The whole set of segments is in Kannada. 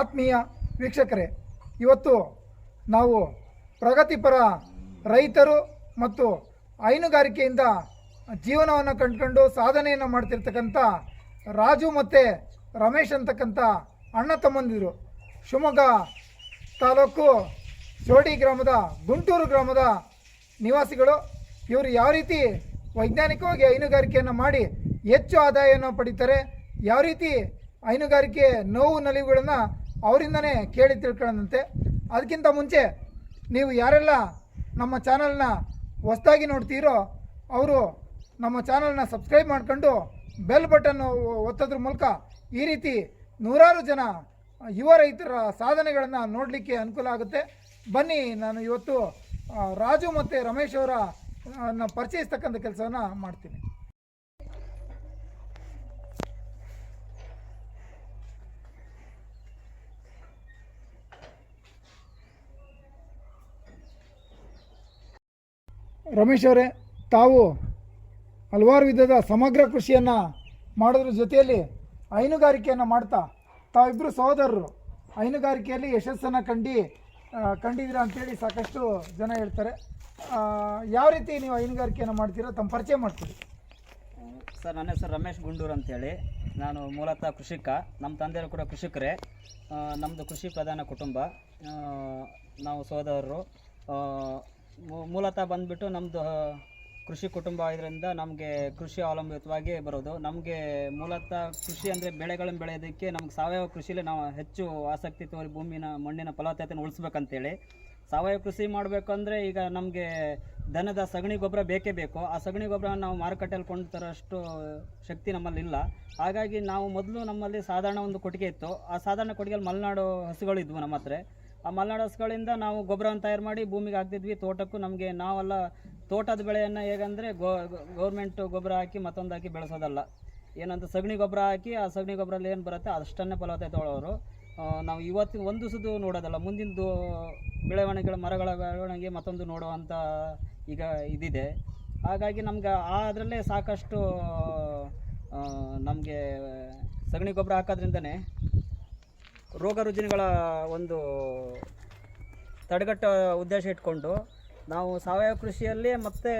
ಆತ್ಮೀಯ ವೀಕ್ಷಕರೇ, ಇವತ್ತು ನಾವು ಪ್ರಗತಿಪರ ರೈತರು ಮತ್ತು ಹೈನುಗಾರಿಕೆಯಿಂದ ಜೀವನವನ್ನು ಕಂಡುಕೊಂಡು ಸಾಧನೆಯನ್ನು ಮಾಡ್ತಿರ್ತಕ್ಕಂಥ ರಾಜು ಮತ್ತು ರಮೇಶ್ ಅಂತಕ್ಕಂಥ ಅಣ್ಣ ತಮ್ಮಂದಿರು. ಶಿವಮೊಗ್ಗ ತಾಲೂಕು ಜೋಡಿ ಗ್ರಾಮದ ಗುಂಟೂರು ಗ್ರಾಮದ ನಿವಾಸಿಗಳು. ಇವರು ಯಾವ ರೀತಿ ವೈಜ್ಞಾನಿಕವಾಗಿ ಹೈನುಗಾರಿಕೆಯನ್ನು ಮಾಡಿ ಹೆಚ್ಚು ಆದಾಯವನ್ನು ಪಡಿತಾರೆ, ಯಾವ ರೀತಿ ಹೈನುಗಾರಿಕೆ ನೋವು ನಲಿವುಗಳನ್ನು ಅವರಿಂದನೇ ಕೇಳಿ ತಿಳ್ಕೊಳ್ಳೋದಂತೆ ಅದಕ್ಕಿಂತ ಮುಂಚೆ ನೀವು ಯಾರೆಲ್ಲ ನಮ್ಮ ಚಾನಲ್ನ ಹೊಸ್ದಾಗಿ ನೋಡ್ತೀರೋ ಅವರು ನಮ್ಮ ಚಾನಲ್ನ ಸಬ್ಸ್ಕ್ರೈಬ್ ಮಾಡ್ಕೊಂಡು ಬೆಲ್ ಬಟನ್ ಒತ್ತೋದ್ರ ಮೂಲಕ ಈ ರೀತಿ ನೂರಾರು ಜನ ಯುವ ರೈತರ ಸಾಧನೆಗಳನ್ನು ನೋಡಲಿಕ್ಕೆ ಅನುಕೂಲ ಆಗುತ್ತೆ. ಬನ್ನಿ, ನಾನು ಇವತ್ತು ರಾಜು ಮತ್ತು ರಮೇಶ್ ಅವರ ಪರಿಚಯಿಸ್ತಕ್ಕಂಥ ಕೆಲಸವನ್ನು ಮಾಡ್ತೀನಿ. ರಮೇಶ್ ಅವರೇ, ತಾವು ಹಲವಾರು ವಿಧದ ಸಮಗ್ರ ಕೃಷಿಯನ್ನು ಮಾಡೋದ್ರ ಜೊತೆಯಲ್ಲಿ ಹೈನುಗಾರಿಕೆಯನ್ನು ಮಾಡ್ತಾ ತಾವಿಬ್ಬರು ಸಹೋದರರು, ಹೈನುಗಾರಿಕೆಯಲ್ಲಿ ಯಶಸ್ಸನ್ನು ಕಂಡು ಕಂಡಿದ್ದೀರ ಅಂತೇಳಿ ಸಾಕಷ್ಟು ಜನ ಹೇಳ್ತಾರೆ. ಯಾವ ರೀತಿ ನೀವು ಹೈನುಗಾರಿಕೆಯನ್ನು ಮಾಡ್ತೀರಾ ತಮ್ಮ ಪರಿಚಯ ಮಾಡ್ತೀರಿ ಸರ್, ನನ್ನ ಹೆಸರು ರಮೇಶ್ ಗುಂಡೂರು ಅಂತೇಳಿ. ನಾನು ಮೂಲತಃ ಕೃಷಿಕ, ನಮ್ಮ ತಂದೆಯವರು ಕೂಡ ಕೃಷಿಕರೇ. ನಮ್ಮದು ಕೃಷಿ ಪ್ರಧಾನ ಕುಟುಂಬ. ನಾವು ಸೋದರರು ಮೂಲತಃ ಬಂದ್ಬಿಟ್ಟು ನಮ್ಮದು ಕೃಷಿ ಕುಟುಂಬ ಇದರಿಂದ ನಮಗೆ ಕೃಷಿ ಅವಲಂಬಿತವಾಗಿ ಬರೋದು. ನಮಗೆ ಮೂಲತಃ ಕೃಷಿ ಅಂದರೆ ಬೆಳೆಗಳನ್ನು ಬೆಳೆಯೋದಕ್ಕೆ ನಮ್ಗೆ ಸಾವಯವ ಕೃಷಿಲಿ ನಾವು ಹೆಚ್ಚು ಆಸಕ್ತಿ ತೋರಿ ಭೂಮಿನ, ಮಣ್ಣಿನ ಫಲವತ್ತತೆಯನ್ನು ಉಳಿಸ್ಬೇಕಂತೇಳಿ. ಸಾವಯವ ಕೃಷಿ ಮಾಡಬೇಕಂದ್ರೆ ಈಗ ನಮಗೆ ದನದ ಸಗಣಿ ಗೊಬ್ಬರ ಬೇಕೇ ಬೇಕು. ಆ ಸಗಣಿ ಗೊಬ್ಬರ ನಾವು ಮಾರುಕಟ್ಟೆಯಲ್ಲಿ ಕೊಂಡು ತರೋಷ್ಟು ಶಕ್ತಿ ನಮ್ಮಲ್ಲಿ ಇಲ್ಲ. ಹಾಗಾಗಿ ನಾವು ಮೊದಲು ನಮ್ಮಲ್ಲಿ ಸಾಧಾರಣ ಒಂದು ಕೊಟ್ಟಿಗೆ ಇತ್ತು. ಆ ಸಾಧಾರಣ ಕೊಟ್ಟಿಗೆಯಲ್ಲಿ ಮಲೆನಾಡು ಹಸುಗಳಿದ್ವು ನಮ್ಮ ಹತ್ರ ಆ ಮಲೆನಾಡು ಹಸುಗಳಿಂದ ನಾವು ಗೊಬ್ಬರವನ್ನು ತಯಾರು ಮಾಡಿ ಭೂಮಿಗೆ ಹಾಕ್ತಿದ್ವಿ. ತೋಟಕ್ಕೂ ನಮಗೆ ನಾವೆಲ್ಲ ತೋಟದ ಬೆಳೆಯನ್ನು ಹೇಗಂದರೆ ಗೋ ಗೌರ್ಮೆಂಟ್ ಗೊಬ್ಬರ ಹಾಕಿ ಮತ್ತೊಂದು ಹಾಕಿ ಬೆಳೆಸೋದಲ್ಲ. ಏನಂತ ಸಗಣಿ ಗೊಬ್ಬರ ಹಾಕಿ ಆ ಸಗಣಿ ಗೊಬ್ಬರಲ್ಲಿ ಏನು ಬರುತ್ತೆ? ಅಷ್ಟನ್ನೇ ಫಲವತ್ತತೆ ತೊಗೊಳ್ಳೋರು ನಾವು ಇವತ್ತಿನ ಒಂದು ಸುದು ನೋಡೋದಲ್ಲ ಮುಂದಿನದು ಬೆಳವಣಿಗೆಗಳ, ಮರಗಳ ಬೆಳವಣಿಗೆ ಮತ್ತೊಂದು ನೋಡುವಂಥ ಈಗ ಇದಿದೆ. ಹಾಗಾಗಿ ನಮ್ಗೆ ಆ ಅದರಲ್ಲೇ ಸಾಕಷ್ಟು ನಮಗೆ ಸಗಣಿ ಗೊಬ್ಬರ ಹಾಕೋದ್ರಿಂದನೇ ರೋಗ ರುಜಿನಗಳ ಒಂದು ತಡೆಗಟ್ಟ ಉದ್ದೇಶ ಇಟ್ಕೊಂಡು ನಾವು ಸಾವಯವ ಕೃಷಿಯಲ್ಲಿ ಮತ್ತು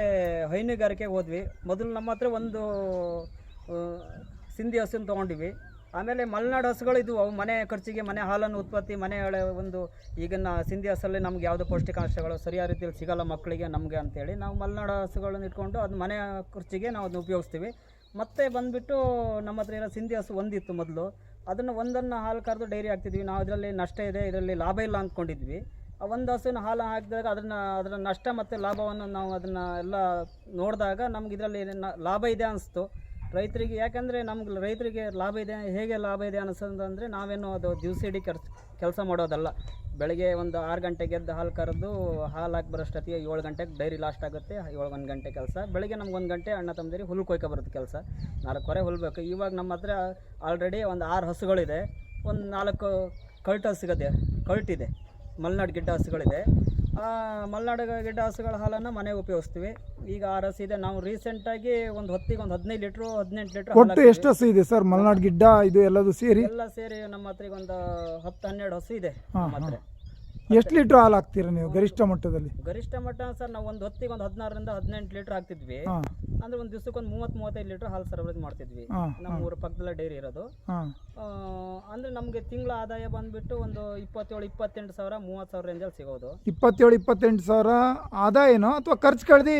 ಹೈನುಗಾರಿಕೆಗೆ ಹೋದ್ವಿ. ಮೊದಲು ನಮ್ಮ ಹತ್ರ ಒಂದು ಸಿಂಧಿ ಹಸುನ ತೊಗೊಂಡಿವಿ. ಆಮೇಲೆ ಮಲೆನಾಡು ಹಸುಗಳಿದ್ವು ಅವು ಮನೆ ಖರ್ಚಿಗೆ ಮನೆ ಹಾಲನ್ನು ಉತ್ಪತ್ತಿ ಮನೆಗಳ ಒಂದು ಈಗಿನ ಸಿಂಧಿ ಹಸಲ್ಲಿ ನಮ್ಗೆ ಯಾವುದೇ ಪೌಷ್ಟಿಕಾಂಶಗಳು ಸರಿಯಾದ ರೀತಿಯಲ್ಲಿ ಸಿಗಲ್ಲ ಮಕ್ಕಳಿಗೆ, ನಮಗೆ ಅಂತೇಳಿ ನಾವು ಮಲೆನಾಡು ಹಸುಗಳನ್ನು ಇಟ್ಕೊಂಡು ಅದು ಮನೆ ಖರ್ಚಿಗೆ ನಾವು ಅದನ್ನು ಉಪಯೋಗಿಸ್ತೀವಿ. ಮತ್ತೆ ಬಂದುಬಿಟ್ಟು ನಮ್ಮ ಹತ್ರ ಇರೋ ಸಿಂಧಿ ಹಸು ಒಂದಿತ್ತು ಮೊದಲು. ಅದನ್ನು ಒಂದನ್ನು ಹಾಲು ಕರೆದು ಡೈರಿ ಹಾಕ್ತಿದ್ವಿ. ನಾವು ಇದರಲ್ಲಿ ನಷ್ಟ ಇದೆ, ಇದರಲ್ಲಿ ಲಾಭ ಇಲ್ಲ ಅಂದ್ಕೊಂಡಿದ್ವಿ ಆ ಒಂದು ಹಸುವಿನ ಹಾಲು ಹಾಕಿದಾಗ ಅದನ್ನು ಅದರ ನಷ್ಟ ಮತ್ತು ಲಾಭವನ್ನು ನಾವು ಅದನ್ನು ಎಲ್ಲ ನೋಡಿದಾಗ ನಮ್ಗೆ ಇದರಲ್ಲಿ ಲಾಭ ಇದೆ ಅನಿಸ್ತು. ರೈತರಿಗೆ, ಯಾಕಂದರೆ ನಮ್ಗೆ ರೈತರಿಗೆ ಲಾಭ ಇದೆ, ಹೇಗೆ ಲಾಭ ಇದೆ ಅನಿಸೋದಂದರೆ ನಾವೇನು ಅದು ದಿವಸಿಡೀ ಕೆಲ್ಸ ಕೆಲಸ ಮಾಡೋದಲ್ಲ. ಬೆಳಗ್ಗೆ ಒಂದು ಆರು ಗಂಟೆಗೆ ಎದ್ದು ಹಾಲು ಕರೆದು ಹಾಲು ಹಾಕಿ ಬರೋಷ್ಟೊತ್ತಿಗೆ ಏಳು ಗಂಟೆಗೆ ಡೈರಿ ಲಾಸ್ಟ್ ಆಗುತ್ತೆ. ಏಳು ಒಂದು ಗಂಟೆ ಕೆಲಸ. ಬೆಳಗ್ಗೆ ನಮ್ಗೆ ಒಂದು ಗಂಟೆ ಅಣ್ಣ ತಮ್ಮದಿರಿ ಹುಲ್ಲು ಕೊಯ್ಕೊ ಬರುತ್ತೆ ಕೆಲಸ. ನಾಲ್ಕುವರೆ ಹುಲ್ಬೇಕು ಇವಾಗ ನಮ್ಮ ಹತ್ರ ಆಲ್ರೆಡಿ ಒಂದು ಆರು ಹಸುಗಳಿದೆ. ಒಂದು ನಾಲ್ಕು ಕಲ್ಟ್ ಹಸುಗದೆ ಕಲ್ಟಿದೆ ಮಲೆನಾಡು ಗಿಡ್ಡ ಹಸುಗಳಿದೆ. ಮಲೆನಾಡು ಗಿಡ್ಡ ಹಸುಗಳ ಹಾಲನ್ನು ಮನೆಗೆ ಉಪಯೋಗಿಸ್ತೀವಿ. ಈಗ ಆರ್ ಹಸು ಇದೆ. ನಾವು ರೀಸೆಂಟಾಗಿ ಒಂದು ಹೊತ್ತಿಗೆ ಒಂದು ಹದಿನೈದು ಲೀಟ್ರು ಹದಿನೆಂಟು ಲೀಟ್ರ್ ಒಟ್ಟು ಎಷ್ಟು ಹಸು ಇದೆ ಸರ್? ಮಲ್ನಾಡ್ ಗಿಡ್ಡ ಇದು ಎಲ್ಲದು ಸೇರಿ? ಎಲ್ಲ ಸೇರಿ ನಮ್ಮ ಹತ್ರ ಈಗ ಒಂದು ಹತ್ತು ಹನ್ನೆರಡು ಹಸು ಇದೆ ನಮ್ಮ ಹತ್ರ. ಎಷ್ಟು ಲೀಟ್ರ್ ಹಾಲು ಹಾಕ್ತೀರಾ ನೀವು ಗರಿಷ್ಠ ಮಟ್ಟದಲ್ಲಿ? ಗರಿಷ್ಠ ಮಟ್ಟ ಸರ್ ನಾವು ಒಂದು ಹೊತ್ತಿಗೆ ಒಂದು ಹದಿನಾರರಿಂದ ಹದಿನೆಂಟು ಲೀಟ್ರ್ ಹಾಕ್ತಿದ್ವಿ. ಅಂದ್ರೆ ಒಂದು ದಿವಸಕ್ಕೆ ಒಂದು ಮೂವತ್ತು ಮೂವತ್ತೈದು ಲೀಟರ್ ಹಾಲು ಸರಬರಾಜು ಮಾಡ್ತಿದ್ವಿ. ನಮ್ಮ ಊರ ಪಕ್ಕದಲ್ಲೇ ಡೈರಿ ಇರೋದು. ಅಂದ್ರೆ ನಮಗೆ ತಿಂಗಳ ಆದಾಯ ಬಂದ್ಬಿಟ್ಟು ಒಂದು ಇಪ್ಪತ್ತೇಳು ಇಪ್ಪತ್ತೆಂಟು ಸಾವಿರ ಮೂವತ್ತು ಸಾವಿರ ರೇಂಜಲ್ಲಿ ಸಿಗೋದು. ಇಪ್ಪತ್ತೇಳು ಇಪ್ಪತ್ತೆಂಟು ಸಾವಿರ ಆದಾಯನೋ ಅಥವಾ ಖರ್ಚು ಕಳೆದಿ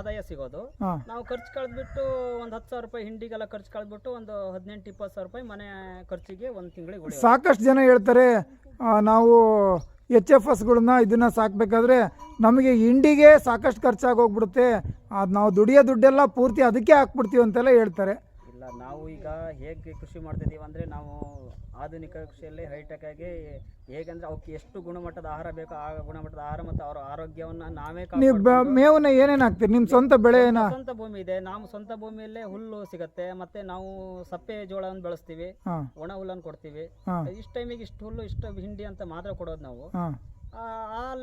ಆದಾಯ ಸಿಗೋದು. ನಾವು ಖರ್ಚು ಕಳೆದ್ಬಿಟ್ಟು ಒಂದು ಹತ್ತು ಸಾವಿರ ರೂಪಾಯಿ ಹಿಂಡಿಗೆಲ್ಲ ಖರ್ಚು ಕಳೆದ್ಬಿಟ್ಟು ಒಂದು ಹದಿನೆಂಟು ಇಪ್ಪತ್ತು ಸಾವಿರ ರೂಪಾಯಿ ಮನೆ ಖರ್ಚಿಗೆ ಒಂದು ತಿಂಗಳಿಗೆ ಸಾಕಷ್ಟು ಜನ ಹೇಳ್ತಾರೆ ನಾವು ಎಚ್ ಎಫ್ ಎಸ್ಗಳನ್ನ ಇದನ್ನು ಸಾಕಬೇಕಾದ್ರೆ ನಮಗೆ ಇಂಡಿಗೆ ಸಾಕಷ್ಟು ಖರ್ಚಾಗೋಗ್ಬಿಡುತ್ತೆ. ಅದು ನಾವು ದುಡಿಯೋ ದುಡ್ಡೆಲ್ಲ ಪೂರ್ತಿ ಅದಕ್ಕೆ ಹಾಕ್ಬಿಡ್ತೀವಿ ಅಂತೆಲ್ಲ ಹೇಳ್ತಾರೆ. ಇಲ್ಲ ನಾವು ಈಗ ಹೇಗೆ ಕೃಷಿ ಮಾಡ್ತಿದ್ದೀವಿ ಅಂದರೆ ನಾವು ಆಧುನಿಕ ಕೃಷಿಯಲ್ಲಿ ಹೈಟೆಕ್ ಆಗಿ ಹೇಗೆಂದ್ರೆ ಅವಕ್ಕೆ ಎಷ್ಟು ಗುಣಮಟ್ಟದ ಆಹಾರ ಬೇಕೋ ಆ ಗುಣಮಟ್ಟದ ಆಹಾರ ಮತ್ತು ಅವರ ಆರೋಗ್ಯವನ್ನು ನಾವೇ ನೀವು ಬ ಮೇವನ್ನ ಏನೇನು ಹಾಕ್ತೀರಿ? ನಿಮ್ಮ ಸ್ವಂತ ಬೆಳೆನ ಸ್ವಂತ ಭೂಮಿ ಇದೆ. ನಾವು ಸ್ವಂತ ಭೂಮಿಯಲ್ಲೇ ಹುಲ್ಲು ಸಿಗತ್ತೆ. ಮತ್ತೆ ನಾವು ಸಪ್ಪೆ ಜೋಳವನ್ನು ಬೆಳೆಸ್ತೀವಿ. ಹಾಂ. ಒಣ ಹುಲ್ಲನ್ನು ಕೊಡ್ತೀವಿ. ಹಾಂ. ಇಷ್ಟು ಟೈಮಿಗೆ ಇಷ್ಟು ಹುಲ್ಲು ಇಷ್ಟು ಹಿಂಡಿ ಅಂತ ಮಾತ್ರ ಕೊಡೋದು ನಾವು. ಹಾಂ. ಆ-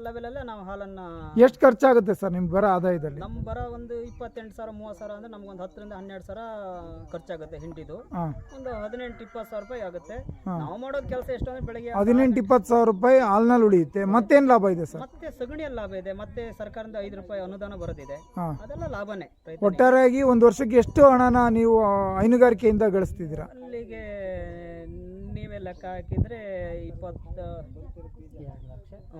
ಲೆವೆಲಲ್ಲೇ ನಾವು ಹಾಲನ್ನು ಎಷ್ಟು ಖರ್ಚಾಗುತ್ತೆ ಸರ್ ನಿಮ್ಗೆ ಬರೋ ಆದಾಯದಲ್ಲಿ? ನಮ್ಮ ಬರೋ ಒಂದು ಇಪ್ಪತ್ತೆಂಟು ಸಾವಿರ ಮೂವತ್ತು ಸಾವಿರ ಅಂದರೆ ನಮ್ಗೊಂದು ಹತ್ತರಿಂದ ಹನ್ನೆರಡು ಸಾವಿರ ಖರ್ಚಾಗುತ್ತೆ ಹಿಂಡಿದು ಹಾಂ. ಒಂದು ಹದಿನೆಂಟು ಇಪ್ಪತ್ತು ಸಾವಿರ ರೂಪಾಯಿ ಆಗುತ್ತೆ. ನಾವು ಮಾಡೋ ಕೆಲಸ ಎಷ್ಟು ಅಂದರೆ ಬೆಳಗ್ಗೆ ಹದಿನೆಂಟು ಇಪ್ಪತ್ತು ಸಾವಿರ ರೂಪಾಯಿ ಹಾಲ್ನಲ್ಲಿ ಉಳಿಯುತ್ತೆ. ಮತ್ತೇನು ಲಾಭ ಇದೆ ಸರ್? ಮತ್ತೆ ಸಗಣಿಯಲ್ಲಿ ಲಾಭ ಇದೆ. ಮತ್ತೆ ಸರ್ಕಾರದಿಂದ ಐದು ರೂಪಾಯಿ ಅನುದಾನ ಬರೋದಿದೆ. ಹಾಂ. ಅದೆಲ್ಲ ಲಾಭನೇ ರೈತನಿಗೆ. ಒಟ್ಟಾರೆಯಾಗಿ ಒಂದು ವರ್ಷಕ್ಕೆ ಎಷ್ಟು ಹಣನ ನೀವು ಹೈನುಗಾರಿಕೆಯಿಂದ ಗಳಿಸ್ತಿದ್ದೀರಾ? ಅಲ್ಲಿಗೆ ಲೆಕ್ಕ ಹಾಕಿದ್ರೆ ಇಪ್ಪತ್ತು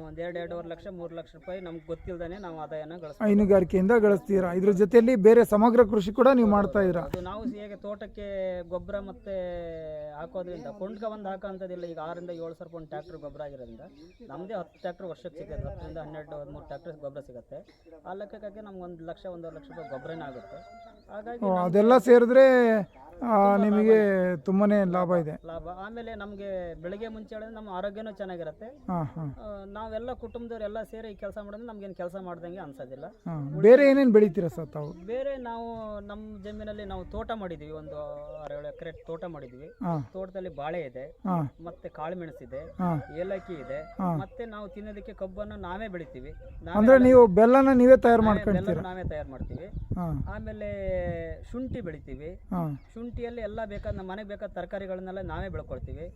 ಒಂದು ಎರಡು ಎರಡೂವರೆ ಲಕ್ಷ ಮೂರು ಲಕ್ಷ ರೂಪಾಯಿ ನಮ್ಗೆ ಗೊತ್ತಿಲ್ದೇನೆ ನಾವು ಆದಾಯನ ಗಳಿಸ್ತೀವಿ. ಹೈನುಗಾರಿಕೆಯಿಂದ ಗಳಿಸ್ತೀರಾ? ಇದ್ರ ಜೊತೆಯಲ್ಲಿ ಬೇರೆ ಸಮಗ್ರ ಕೃಷಿ ಕೂಡ ನೀವು ಮಾಡ್ತಾ ಇದ್ದೀರಾ? ಅದು ನಾವು ಹೇಗೆ ತೋಟಕ್ಕೆ ಗೊಬ್ಬರ ಮತ್ತೆ ಹಾಕೋದ್ರಿಂದ ಕೊಂಡ್ಕ ಬಂದು ಹಾಕೋಂಥದ್ದಿಲ್ಲ ಈಗ ಆರರಿಂದ ಏಳು ಸಾವಿರ ಒಂದು ಟ್ಯಾಕ್ಟರ್ ಗೊಬ್ಬರ ಆಗಿರೋದ್ರಿಂದ ನಮ್ಮದೇ ಹತ್ತು ಟ್ಯಾಕ್ಟರ್ ವರ್ಷಕ್ಕೆ ಸಿಗುತ್ತೆ ಹತ್ತರಿಂದ ಹನ್ನೆರಡು ಹದಿಮೂರು ಟ್ಯಾಕ್ಟರ್ ಗೊಬ್ಬರ ಸಿಗುತ್ತೆ. ಆ ಲೆಕ್ಕಕ್ಕೆ ನಮ್ಗೆ ಒಂದು ಲಕ್ಷ ಒಂದೂವರೆ ಲಕ್ಷ ರೂಪಾಯಿ ಗೊಬ್ಬರನೇ ಆಗುತ್ತೆ. ಹಾಗಾಗಿ ಅದೆಲ್ಲ ಸೇರಿದ್ರೆ ಆ, ನಿಮಗೆ ತುಂಬಾನೇ ಲಾಭ ಇದೆ. ಲಾಭ. ಆಮೇಲೆ ನಮಗೆ ಬೆಳಗ್ಗೆ ಮುಂಚೆ ಹೇಳಿದ್ರೆ ನಮ್ಮ ಆರೋಗ್ಯನೂ ಚೆನ್ನಾಗಿರುತ್ತೆ. ಹಾಂ ಹಾಂ. ಆ, ನಾವೆಲ್ಲ ಕುಟುಂಬದವ್ರು ಎಲ್ಲ ಸೇರಿ ಈ ಕೆಲಸ ಮಾಡಿದ್ರೆ ನಮ್ಗೇನು ಕೆಲಸ ಮಾಡ್ದಂಗೆ ಅನ್ಸೋದಿಲ್ಲ. ಹಾಂ ಬೇರೆ ಏನೇನು ಬೆಳಿತೀರಾ ಸರ್ ತಾವು? ಬೇರೆ ನಾವು ನಮ್ಮ ಜಮೀನಲ್ಲಿ ನಾವು ತೋಟ ಮಾಡಿದ್ವಿ ಒಂದು ಆರು ಏಳು ಎಕರೆ ತೋಟ ಮಾಡಿದ್ವಿ. ಹಾಂ. ತೋಟದಲ್ಲಿ ಬಾಳೆ ಇದೆ ಹಾಂ. ಮತ್ತೆ ಕಾಳುಮೆಣಸು ಇದೆ ಹಾಂ. ಏಲಕ್ಕಿ ಇದೆ ಮತ್ತೆ ನಾವು ತಿನ್ನೋದಕ್ಕೆ ಕಬ್ಬನ್ನು ನಾವೇ ಬೆಳಿತೀವಿ. ಅಂದ್ರೆ ನೀವು ಬೆಲ್ಲನ ನೀವೇ ತಯಾರು ಬೆಲ್ಲನ ನಾವೇ ತಯಾರು ಮಾಡ್ತೀವಿ. ಆಮೇಲೆ ಶುಂಠಿ ಬೆಳಿತೀವಿ. ಶುಂಠಿಯಲ್ಲಿ ಎಲ್ಲ ಬೇಕಾದ ನಮ್ಮ ಮನೆಗೆ ಬೇಕಾದ ತರಕಾರಿಗಳನ್ನೆಲ್ಲ ನಾವೇ ಬೆಳ್ಕೊಳ್ತೀವಿ.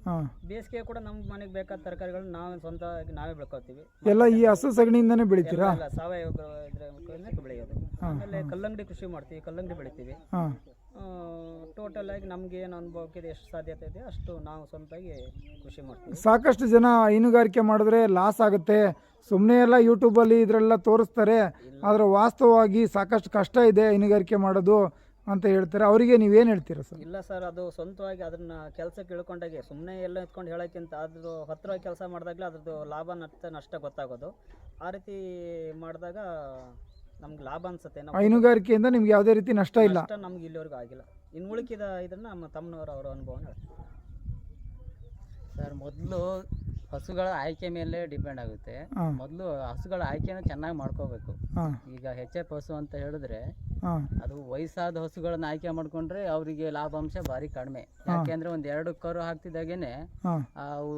ಬೇಸಿಗೆ ಕೂಡ ನಮ್ಮ ಮನೆಗೆ ಬೇಕಾದ ತರಕಾರಿಗಳನ್ನ ನಾವೇ ಸ್ವಂತ ನಾವೇ ಬೆಳ್ಕೊಳ್ತೀವಿ. ಎಲ್ಲ ಈ ಹಸು ಸಗಣಿಯಿಂದನೇ ಬೆಳಿತೀರಾ? ಸಾವಯವ ಬೆಳೆಯೋದು. ಆಮೇಲೆ ಕಲ್ಲಂಗಡಿ ಕೃಷಿ ಮಾಡ್ತೀವಿ ಕಲ್ಲಂಗಡಿ ಬೆಳಿತೀವಿ. ಟೋಟಲ್ ಆಗಿ ನಮ್ಗೆ ಏನು ಅನುಭವಕ್ಕೆ ಎಷ್ಟು ಸಾಧ್ಯತೆ ಇದೆ ಅಷ್ಟು ನಾವು ಸ್ವಂತಾಗಿ ಖುಷಿ ಮಾಡ್ತೀವಿ. ಸಾಕಷ್ಟು ಜನ ಹೈನುಗಾರಿಕೆ ಮಾಡಿದ್ರೆ ಲಾಸ್ ಆಗುತ್ತೆ. ಸುಮ್ಮನೆ ಎಲ್ಲ ಯೂಟ್ಯೂಬಲ್ಲಿ ಇದರೆಲ್ಲ ತೋರಿಸ್ತಾರೆ. ಆದರೆ ವಾಸ್ತವವಾಗಿ ಸಾಕಷ್ಟು ಕಷ್ಟ ಇದೆ ಹೈನುಗಾರಿಕೆ ಮಾಡೋದು ಅಂತ ಹೇಳ್ತಾರೆ. ಅವರಿಗೆ ನೀವೇನು ಹೇಳ್ತೀರಾ ಸರ್? ಇಲ್ಲ ಸರ್ ಅದು ಸ್ವಂತವಾಗಿ ಅದನ್ನ ಕೆಲಸಕ್ಕೆ ಇಳ್ಕೊಂಡಾಗೆ ಸುಮ್ಮನೆ ಎಲ್ಲ ಎತ್ಕೊಂಡು ಹೇಳೋಕ್ಕಿಂತ ಅದ್ರ ಹತ್ತಿರವಾಗಿ ಕೆಲಸ ಮಾಡಿದಾಗಲೇ ಅದ್ರದ್ದು ಲಾಭ ನಷ್ಟ ನಷ್ಟ ಗೊತ್ತಾಗೋದು. ಆ ರೀತಿ ಮಾಡಿದಾಗ ನಮ್ಗೆ ಲಾಭ ಅನ್ಸುತ್ತೆ. ನಾವು ಹೈನುಗಾರಿಕೆಯಿಂದ ನಿಮ್ಗೆ ಯಾವುದೇ ರೀತಿ ನಷ್ಟ ಇಲ್ಲ. ಅಷ್ಟ ನಮ್ಗೆ ಇಲ್ಲಿವರೆಗೂ ಆಗಿಲ್ಲ. ಇನ್ನು ಉಳಿಕಿದ ಇದನ್ನ ನಮ್ಮ ತಮ್ಮನವರ ಅವರ ಅನುಭವ ಸರ್ ಮೊದಲು ಹಸುಗಳ ಆಯ್ಕೆ ಮೇಲೆ ಡಿಪೆಂಡ್ ಆಗುತ್ತೆ. ಹಾಂ. ಮೊದಲು ಹಸುಗಳ ಆಯ್ಕೆನ ಚೆನ್ನಾಗಿ ಮಾಡ್ಕೋಬೇಕು. ಹಾಂ. ಈಗ ಹೆಚ್ ಎಫ್ ಹಸು ಅಂತ ಹೇಳಿದ್ರೆ ಹಾಂ. ಅದು ವಯಸ್ಸಾದ ಹಸುಗಳನ್ನ ಆಯ್ಕೆ ಮಾಡ್ಕೊಂಡ್ರೆ ಅವರಿಗೆ ಲಾಭಾಂಶ ಭಾರಿ ಕಡಿಮೆ. ಯಾಕೆಂದ್ರೆ ಒಂದ್ ಎರಡು ಕರು ಹಾಕ್ತಿದ್ದಾಗೇನೆ ಹಾಂ. ಅವು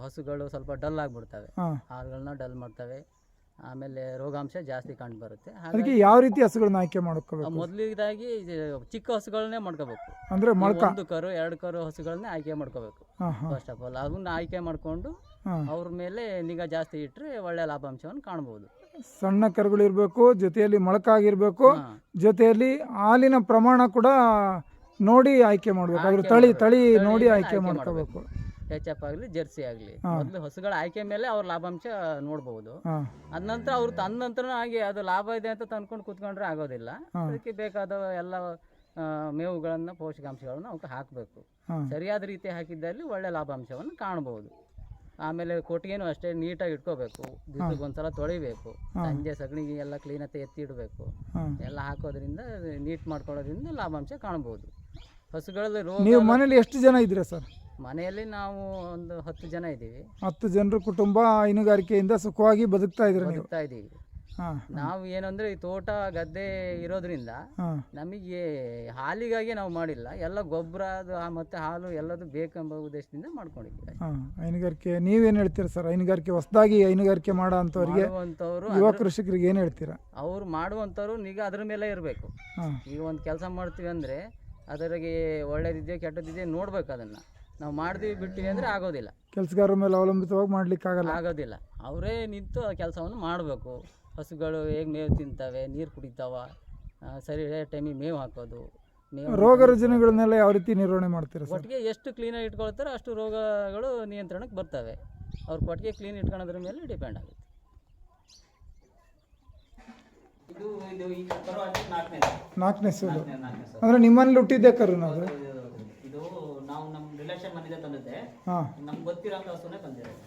ಹಸುಗಳು ಸ್ವಲ್ಪ ಡಲ್ ಆಗ್ಬಿಡ್ತವೆ. ಹಾಂ. ಹಾಲುಗಳನ್ನ ಡಲ್ ಮಾಡ್ತವೆ. ಆಮೇಲೆ ರೋಗಾಂಶ ಜಾಸ್ತಿ ಕಂಡು ಬರುತ್ತೆ. ಅದಕ್ಕೆ ಯಾವ ರೀತಿ ಹಸುಗಳನ್ನ ಆಯ್ಕೆ ಮಾಡ್ಕೋಬೇಕು? ಮೊದಲಿದಾಗಿ ಚಿಕ್ಕ ಹಸುಗಳನ್ನೇ ಮಾಡ್ಕೋಬೇಕು. ಅಂದ್ರೆ ಒಂದು ಕರು ಎರಡು ಕರು ಹಸುಗಳನ್ನೇ ಆಯ್ಕೆ ಮಾಡ್ಕೋಬೇಕು. ಫಸ್ಟ್ ಆಫ್ ಆಲ್ ಅದನ್ನ ಆಯ್ಕೆ ಮಾಡಿಕೊಂಡು ಅವ್ರ ಮೇಲೆ ನಿಗಾ ಜಾಸ್ತಿ ಇಟ್ಟರೆ ಒಳ್ಳೆ ಲಾಭಾಂಶವನ್ನು ಕಾಣಬಹುದು ಸಣ್ಣ ಕರುಗಳಿರ್ಬೇಕು ಜೊತೆಯಲ್ಲಿ ಮೊಳಕಾಗಿರ್ಬೇಕು ಜೊತೆಯಲ್ಲಿ ಹಾಲಿನ ಪ್ರಮಾಣ ಕೂಡ ನೋಡಿ ಆಯ್ಕೆ ಮಾಡಬೇಕು. ಅದ್ರ ತಳಿ ತಳಿ ನೋಡಿ ಆಯ್ಕೆ ಆಯ್ಕೆ ಮಾಡ್ಕೋಬೇಕು. ಎಚ್ ಎಫ್ ಆಗಲಿ ಜರ್ಸಿ ಆಗಲಿ. ಮೊದಲು ಹಸುಗಳ ಆಯ್ಕೆ ಮೇಲೆ ಅವ್ರ ಲಾಭಾಂಶ ನೋಡಬಹುದು ಅದ ನಂತರ ಅವ್ರು ತಂದ ನಂತರ ಹಾಗೆ ಅದು ಲಾಭ ಇದೆ ಅಂತ ತಂದ್ಕೊಂಡು ಕೂತ್ಕೊಂಡ್ರೆ ಆಗೋದಿಲ್ಲ. ಅದಕ್ಕೆ ಬೇಕಾದ ಎಲ್ಲ ಮೇವುಗಳನ್ನ ಪೋಷಕಾಂಶಗಳನ್ನ ಅವಕ್ಕೆ ಹಾಕಬೇಕು. ಸರಿಯಾದ ರೀತಿ ಹಾಕಿದ್ದಲ್ಲಿ ಒಳ್ಳೆ ಲಾಭಾಂಶವನ್ನು ಕಾಣಬಹುದು ಆಮೇಲೆ ಕೊಟ್ಟಿಗೆನೂ ಅಷ್ಟೇ ನೀಟಾಗಿ ಇಟ್ಕೋಬೇಕು. ಒಂದ್ಸಲ ತೊಳಿಬೇಕು. ಸಂಜೆ ಸಗಣಿಗೆ ಎಲ್ಲ ಕ್ಲೀನತೆ ಎತ್ತಿ ಇಡಬೇಕು. ಎಲ್ಲ ಹಾಕೋದ್ರಿಂದ ನೀಟ್ ಮಾಡ್ಕೊಳ್ಳೋದ್ರಿಂದ ಲಾಭಾಂಶ ಕಾಣಬಹುದು ಹಸುಗಳಲ್ಲಿ ರೋಗ ನೀವು ಮನೇಲಿ ಎಷ್ಟು ಜನ ಇದ್ದೀರಾ ಸರ್? ಮನೆಯಲ್ಲಿ ನಾವು ಒಂದು ಹತ್ತು ಜನ ಇದ್ದೀವಿ. ಹತ್ತು ಜನರ ಕುಟುಂಬ ಹೈನುಗಾರಿಕೆಯಿಂದ ಸುಖವಾಗಿ ಬದುಕ್ತಾ ನೀವು? ಬದುಕ್ತಾ ಇದ್ದೀವಿ. ಹಾಂ ನಾವು ಏನಂದ್ರೆ ಈ ತೋಟ ಗದ್ದೆ ಇರೋದ್ರಿಂದ ಹಾಂ. ನಮಗೆ ಹಾಲಿಗಾಗಿ ನಾವು ಮಾಡಿಲ್ಲ. ಎಲ್ಲ ಗೊಬ್ಬರ ಅದು ಆ ಮತ್ತೆ ಹಾಲು ಎಲ್ಲದು ಬೇಕೆಂಬ ಉದ್ದೇಶದಿಂದ ಮಾಡ್ಕೊಂಡಿದ್ದೀವಿ. ಹಾಂ ಹೈನುಗಾರಿಕೆ ನೀವೇನು ಹೇಳ್ತೀರಾ ಸರ್? ಹೈನುಗಾರಿಕೆ ಹೊಸದಾಗಿ ಹೈನುಗಾರಿಕೆ ಮಾಡೋ ಅಂಥವ್ರಿಗೆ ಮಾಡುವಂಥವ್ರು ಯುವ ಕೃಷಿಕರಿಗೆ ಏನು ಹೇಳ್ತೀರಾ? ಅವ್ರು ಮಾಡುವಂಥವ್ರು ಈಗ ಅದ್ರ ಮೇಲೆ ಇರಬೇಕು. ಹಾಂ. ಈಗ ಒಂದು ಕೆಲಸ ಮಾಡ್ತೀವಿ ಅಂದರೆ ಅದರಿಗೆ ಒಳ್ಳೇದಿದೆಯೋ ಕೆಟ್ಟದಿದೆಯೋ ನೋಡ್ಬೇಕು ಅದನ್ನು. ನಾವು ಮಾಡಿದ್ವಿ ಬಿಟ್ಟಿವಿ ಅಂದರೆ ಆಗೋದಿಲ್ಲ. ಕೆಲಸಗಾರರ ಮೇಲೆ ಅವಲಂಬಿತವಾಗಿ ಮಾಡ್ಲಿಕ್ಕಾಗಲ್ಲ. ಆಗೋದಿಲ್ಲ. ಅವರೇ ನಿಂತು ಆ ಕೆಲಸವನ್ನು ಮಾಡಬೇಕು. ಹಸುಗಳು ಹೇಗೆ ಮೇವು ತಿಂತವೆ ನೀರು ಕುಡಿತಾವ ಸರಿ ಟೈಮಿಗೆ ಮೇವು ಹಾಕೋದು ಮೇವು ರೋಗ ರುಜಿನಗಳನ್ನೆಲ್ಲ ಯಾವ ರೀತಿ ನಿರ್ವಹಣೆ ಮಾಡ್ತೀರಾ ಸರ್? ಒಟ್ಟಿಗೆ ಎಷ್ಟು ಕ್ಲೀನಾಗಿ ಇಟ್ಕೊಳ್ತಾರೋ ಅಷ್ಟು ರೋಗಗಳು ನಿಯಂತ್ರಣಕ್ಕೆ ಬರ್ತವೆ. ಅವ್ರ ಕೊಟ್ಟಿಗೆ ಕ್ಲೀನ್ ಇಟ್ಕೊಳೋದ್ರ ಮೇಲೆ ಡಿಪೆಂಡ್ ಆಗುತ್ತೆ. ಇದು ಈ ನಾಲ್ಕನೇ ನಾಲ್ಕನೇ ನಾಲ್ಕನೇ ಸರ್. ಅಂದರೆ ನಿಮ್ಮನೇಲಿ ಹುಟ್ಟಿದ್ದೆ ಕರುನ ಅದು ಇದು ನಾವು ನಮ್ಮ ರಿಲೇಷನ್ ಮನೆಯಿಂದ ತಂದಿದ್ದೆ ಹಾಂ. ನಮ್ಗೆ ಗೊತ್ತಿರೋ ಹಸುನೇ ತಂದಿರೋದು.